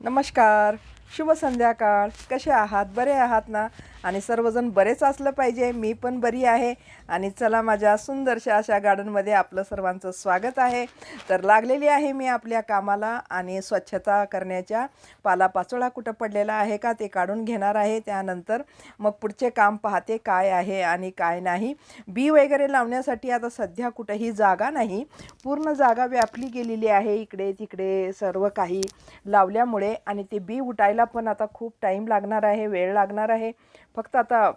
नमस्कार. शुभ संध्याकाळ. कसे आहात? बरे आहात ना? आणि सर्वजण बरेच असलं पाहिजे मी पण बरी आहे. आणि चला माझ्या सुंदरशा अशा गार्डनमध्ये आपलं सर्वांचं स्वागत आहे. तर लागलेली आहे मी आपल्या कामाला आणि स्वच्छता करण्याच्या पालापाचोळा कुठं पडलेला आहे का ते काढून घेणार आहे. त्यानंतर मग पुढचे काम पाहते काय आहे आणि काय नाही. बी वगैरे लावण्यासाठी आता सध्या कुठंही जागा नाही. पूर्ण जागा व्यापली गेलेली आहे इकडे तिकडे सर्व काही लावल्यामुळे आणि ते बी उठायला पण आता खूप टाईम लागणार आहे वेळ लागणार आहे. फक्त आता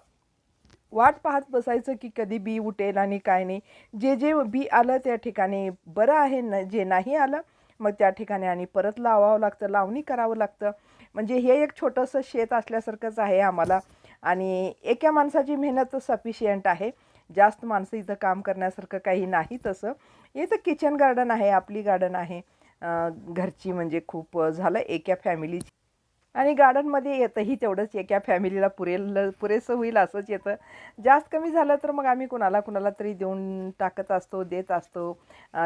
वाट पाहत बसायचं की कधी बी उठेल आणि काय नाही. जे जे बी आलं त्या ठिकाणी बरं आहे न जे नाही आलं मग त्या ठिकाणी आणि परत लावावं लागतं लावणी करावं लागतं. म्हणजे हे एक छोटंसं शेत असल्यासारखंच आहे आम्हाला. आणि एका माणसाची मेहनत सफिशियंट आहे. जास्त माणसं इथं काम करण्यासारखं काही नाही तसं. इथं किचन गार्डन आहे आपली गार्डन आहे. घरची म्हणजे खूप झालं एका फॅमिलीची आणि गार्डनमध्ये येतंही तेवढंच एका फॅमिलीला पुरेल पुरेसं होईल असंच येतं. जास्त कमी झालं तर मग आम्ही कुणाला कुणाला तरी देऊन टाकत असतो देत असतो.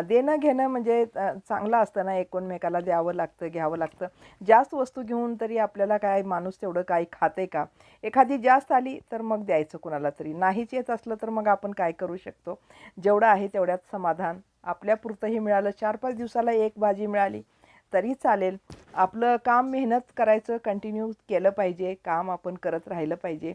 देणं घेणं म्हणजे चांगलं असतं ना एकोणमेकाला द्यावं लागतं घ्यावं लागतं. जास्त वस्तू घेऊन तरी आपल्याला काय माणूस तेवढं काही खाते का? एखादी जास्त आली तर मग द्यायचं कुणाला तरी. नाहीच येत असलं तर मग आपण काय करू शकतो? जेवढं आहे तेवढ्यात समाधान. आपल्यापुरतंही मिळालं चार पाच दिवसाला एक भाजी मिळाली. तरी चालेल. आपलं काम मेहनत करायचं कंटिन्यू केलं पाहिजे काम आपण करत राहिलं पाहिजे.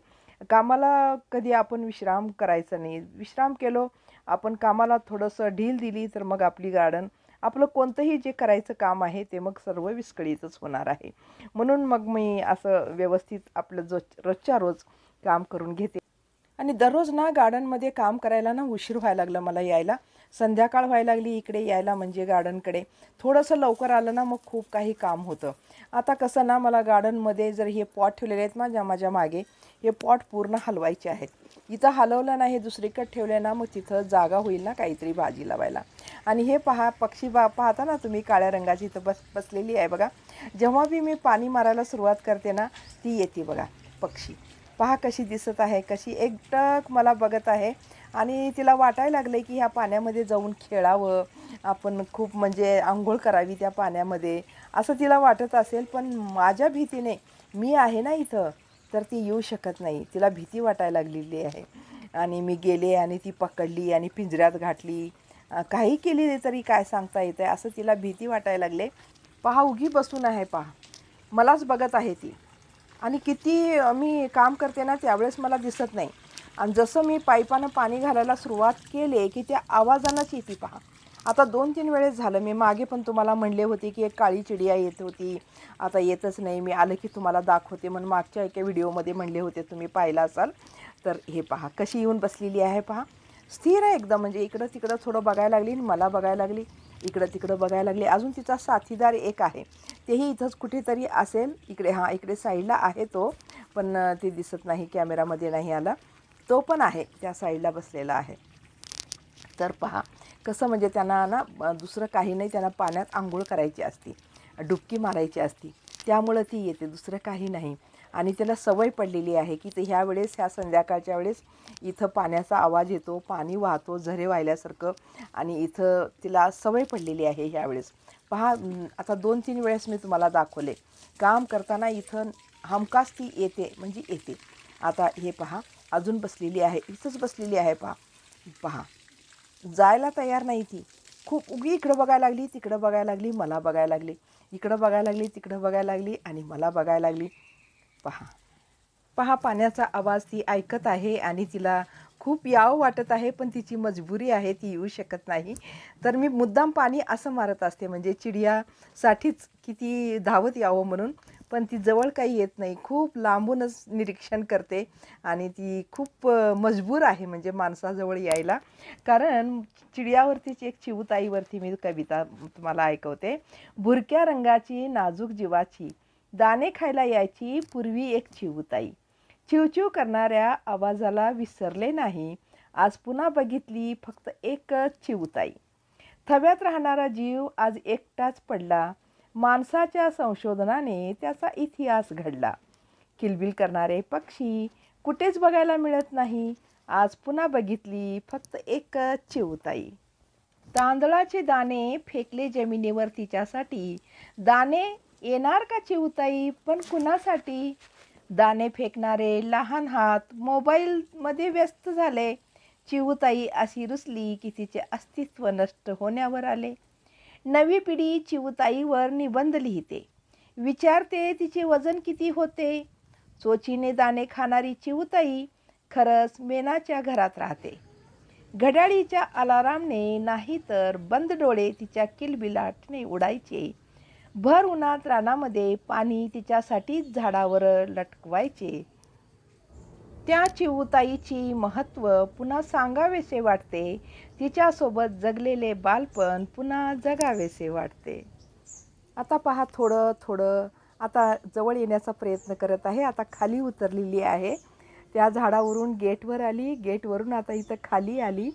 कामाला कधी आपण विश्राम करायचा नाही. विश्राम केलो आपण कामाला थोडंसं ढील दिली तर मग आपली गार्डन आपलं कोणतंही जे करायचं काम आहे ते मग सर्व विस्कळीतच होणार आहे. म्हणून मग मी असं व्यवस्थित आपलं जो रोजच्या रोज काम करून घेते. आणि दररोज ना गार्डनमध्ये काम करायला ना उशीर व्हायला लागलं मला यायला. संध्याकाळ व्हायला लागली इकडे यायला म्हणजे गार्डनकडे. थोडंसं लवकर आलं ना मग खूप काही काम होतं. आता कसं ना मला गार्डनमध्ये जर हे पॉट ठेवलेले आहेत माझ्या माझ्या मागे हे पॉट पूर्ण हलवायचे आहेत. इथं हलवलं ना हे दुसरीकडे ठेवले ना मग तिथं जागा होईल ना काहीतरी भाजी लावायला. आणि हे पहा पक्षी बा पाहता ना तुम्ही काळ्या रंगाची इथं बस बसलेली आहे बघा. जेव्हा बी मी पाणी मारायला सुरुवात करते ना ती येते बघा पक्षी. पहा कशी दिसत आहे कशी एकटक मला बघत आहे. आणि तिला वाटायला लागले की ह्या पाण्यामध्ये जाऊन खेळावं. आपण खूप म्हणजे आंघोळ करावी त्या पाण्यामध्ये. असं तिला वाटत असेल पण माझ्या भीतीने मी आहे ना इथं तर ती येऊ शकत नाही. तिला भीती वाटायला लागलेली आहे. आणि मी गेले आणि ती पकडली आणि पिंजऱ्यात घातली. काही केली तरी काय सांगता येतं आहे असं तिला भीती वाटायला लागले. पहा उगी बसून आहे पहा. मलाच बघत आहे ती. आणि किती मी काम करते ना त्यावेळेस मला दिसत नाही. आणि जसं मी पाईपानं पाणी घालायला सुरुवात केले की त्या आवाजानंच येते पहा. आता दोन तीन वेळेस झालं मी मागे पण तुम्हाला म्हणले होते की एक काळी चिडिया येत होती. आता येतच नाही मी आलं की तुम्हाला दाखवते म्हणून मागच्या एका व्हिडिओमध्ये म्हणले होते तुम्ही पाहिला असाल. तर हे पहा कशी येऊन बसलेली आहे पहा. स्थिर आहे एकदम म्हणजे इकडं तिकडं थोडं बघायला लागली आणि मला बघायला लागली. इकडं तिकडं बघायला लागले. अजून तिचा साथीदार एक आहे. तेही इथंच कुठेतरी असेल. इकडे हां इकडे साईडला आहे तो पण ते दिसत नाही कॅमेरामध्ये नाही आला. तो पण आहे त्या साईडला बसलेला आहे. तर पहा कसं म्हणजे त्यांना ना दुसरं काही नाही त्यांना पाण्यात आंघोळ करायची असती डुबकी मारायची असती. त्यामुळं ती येते दुसरं काही नाही. आणि त्याला सवय पडलेली आहे की ते ह्या वेळेस ह्या संध्याकाळच्या वेळेस इथं पाण्याचा आवाज येतो पाणी वाहतो झरे वाहिल्यासारखं. आणि इथं तिला सवय पडलेली आहे ह्या वेळेस. पहा आता दोन तीन वेळेस मी तुम्हाला दाखवले. काम करताना इथं हमखास ती येते म्हणजे येते. आता हे पहा अजून बसलेली आहे इथंच बसलेली आहे पहा. पहा जायला तयार नाही ती. खूप उगी इकडं बघायला लागली तिकडं बघायला लागली मला बघायला लागली. इकडं बघायला लागली तिकडं बघायला लागली आणि मला बघायला लागली. पहा. पहा पाण्याचा आवाज ती ऐकत आहे आणि तिला खूप यावं वाटत आहे पण तिची मजबुरी आहे ती येऊ शकत नाही. तर मी मुद्दाम पाणी असं मारत असते म्हणजे चिडियासाठीच किती धावत यावं म्हणून. पण ती जवळ काही येत नाही. खूप लांबूनच निरीक्षण करते आणि ती खूप मजबूर आहे म्हणजे माणसाजवळ यायला. कारण चिडियावरतीची एक चिवताईवरती मी कविता तुम्हाला ऐकवते. भुरक्या रंगाची नाजूक जीवाची दाणे खायला यायची पूर्वी एक चिवताई. चिवचिव करणाऱ्या आवाजाला विसरले नाही. आज पुन्हा बघितली फक्त एकच चिवताई. थव्यात राहणारा जीव आज एकटाच पडला. माणसाच्या संशोधनाने त्याचा इतिहास घडला. किलबिल करणारे पक्षी कुठेच बघायला मिळत नाही. आज पुन्हा बघितली फक्त एकच चिवताई. तांदळाचे दाणे फेकले जमिनीवर तिच्यासाठी. दाणे येणार का चिवताई? पण कुणासाठी? दाणे फेकणारे लहान हात मोबाईलमध्ये व्यस्त झाले. चिवताई अशी रुसली की तिचे अस्तित्व नष्ट होण्यावर आले. नवी पिढी चिवताईवर निबंध लिहिते. विचारते तिचे वजन किती होते? चोचीने दाणे खाणारी चिवताई खरंच मेनाच्या घरात राहते. घड्याळीच्या अलारामने नाही तर बंद डोळे तिच्या किलबिलाटने उडायचे. भर उन्हात रानामध्ये पाणी तिच्यासाठीच झाडावर लटकवायचे. त्या चिवताईची महत्त्व पुन्हा सांगावेसे वाटते. तिच्यासोबत जगलेले बालपण पुन्हा जगावेसे वाटते. आता पहा थोडं थोडं. आता जवळ येण्याचा प्रयत्न करत आहे. आता खाली उतरलेली आहे. त्या झाडावरून गेटवर आली. गेटवरून आता इथं खाली आली.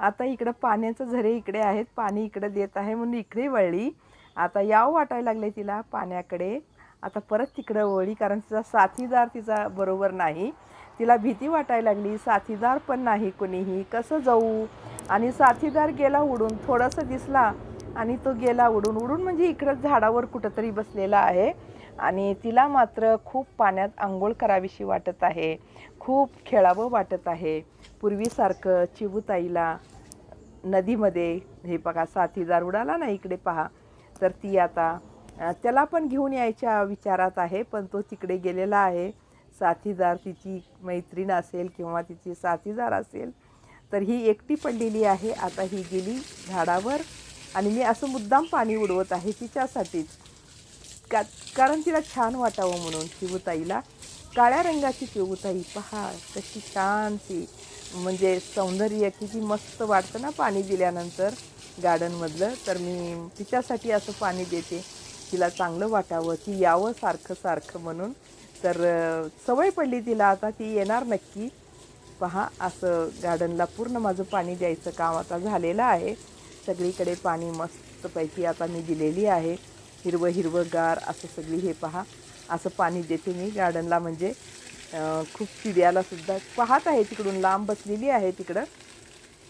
आता इकडं पाण्याचं झरे इकडे आहेत. पाणी इकडं देत आहे म्हणून इकडे वळली. आता याव वाटायला लागले तिला पाण्याकडे. आता परत तिकडं वळली कारण तिचा साथीदार तिचा बरोबर नाही. तिला भीती वाटायला लागली. साथीदार पण नाही कोणीही. कसं जाऊ? आणि साथीदार गेला उडून थोडंसं दिसला आणि तो गेला उडून. उडून म्हणजे इकडं झाडावर कुठंतरी बसलेला आहे आणि तिला मात्र खूप पाण्यात आंघोळ करावीशी वाटत आहे. खूप खेळावं वाटत आहे. पूर्वीसारखं चिबूताईला नदीमध्ये हे बघा साथीदार उडाला ना इकडे पहा. तर ती आता त्याला पण घेऊन यायच्या विचारात आहे पण तो तिकडे गेलेला आहे. साथीदार तिची मैत्रीण असेल किंवा तिची साथीदार असेल तर ही एकटी पडलेली आहे. आता ही गेली झाडावर आणि मी असं मुद्दाम पाणी उडवत आहे तिच्यासाठीच. का कारण तिला छान वाटावं म्हणून शिवताईला काळ्या रंगाची चिवताई पहा कशी छान ती म्हणजे सौंदर्य किती मस्त वाटतं ना पाणी दिल्यानंतर गार्डनमधलं. तर मी तिच्यासाठी असं पाणी देते. तिला चांगलं वाटावं ती यावं सारखं सारखं म्हणून. तर सवय पडली तिला. आता ती येणार नक्की. पहा असं गार्डनला पूर्ण माझं पाणी द्यायचं काम आता झालेलं आहे. सगळीकडे पाणी मस्तपैकी आता मी दिलेली आहे. हिरवं हिरवं गार असं सगळी हे पहा. असं पाणी देते मी गार्डनला म्हणजे खूप चिड्यालासुद्धा पाहत आहे तिकडून लांब बसलेली आहे तिकडं.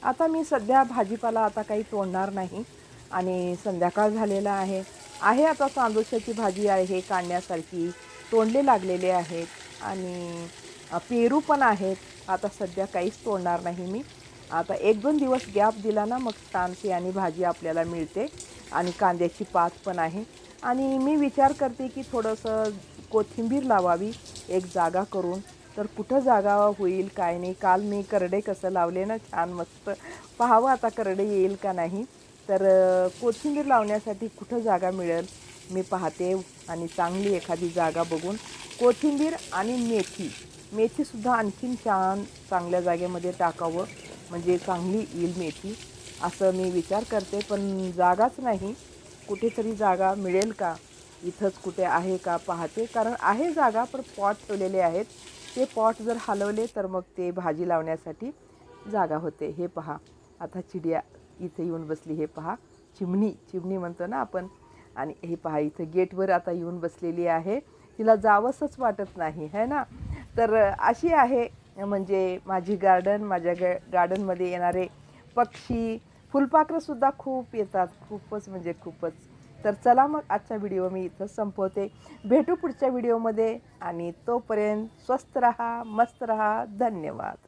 आता मी सध्या भाजीपाला आता काही तोडणार नाही आणि संध्याकाळ झालेला आहे. आहे आता सांदोशाची भाजी आहे काढण्यासारखी तोंडले लागलेले आहेत आणि पेरू पण आहेत. आता सध्या काहीच तोडणार नाही मी. आता एक दोन दिवस गॅप दिला ना मग छानशी आणि भाजी आपल्याला मिळते आणि कांद्याची पात पण आहे. आणि मी विचार करते की थोडंसं कोथिंबीर लावावी एक जागा करून. तर कुठं जागा होईल काय नाही. काल मी करडे कसं लावले ना छान मस्त. पाहावं आता करडे येईल का नाही. तर कोथिंबीर लावण्यासाठी कुठं जागा मिळेल मी पाहते. आणि चांगली एखादी जागा बघून. कोथिंबीर आणि मेथी. मेथीसुद्धा आणखीन छान चांगल्या जागेमध्ये टाकावं. म्हणजे चांगली येईल मेथी. असं मी विचार करते पण जागाच नाही. कुठेतरी जागा मिळेल का? इथंच कुठे आहे का पाहते. कारण आहे जागा पण पॉट ठेवलेले आहेत. ते पॉट जर हलवले तर मग ते भाजी लावण्यासाठी जागा होते. हे पहा. आता चिडिया इथे येऊन बसली. हे पहा. चिमणी. चिमणी म्हणतो ना आपण. आणि हे पहा इथं गेटवर आता येऊन बसलेली आहे. तिला जावंसंच वाटत नाही है ना? तर अशी आहे म्हणजे माझी गार्डन माझ्या ग गार्डनमध्ये येणारे पक्षी फुलपाखरंसुद्धा खूप येतात खूपच म्हणजे खूपच. तर चला मग आजचा व्हिडिओ मी इथं संपवते. भेटू पुढच्या व्हिडिओमध्ये आणि तोपर्यंत स्वस्त रहा मस्त रहा. धन्यवाद.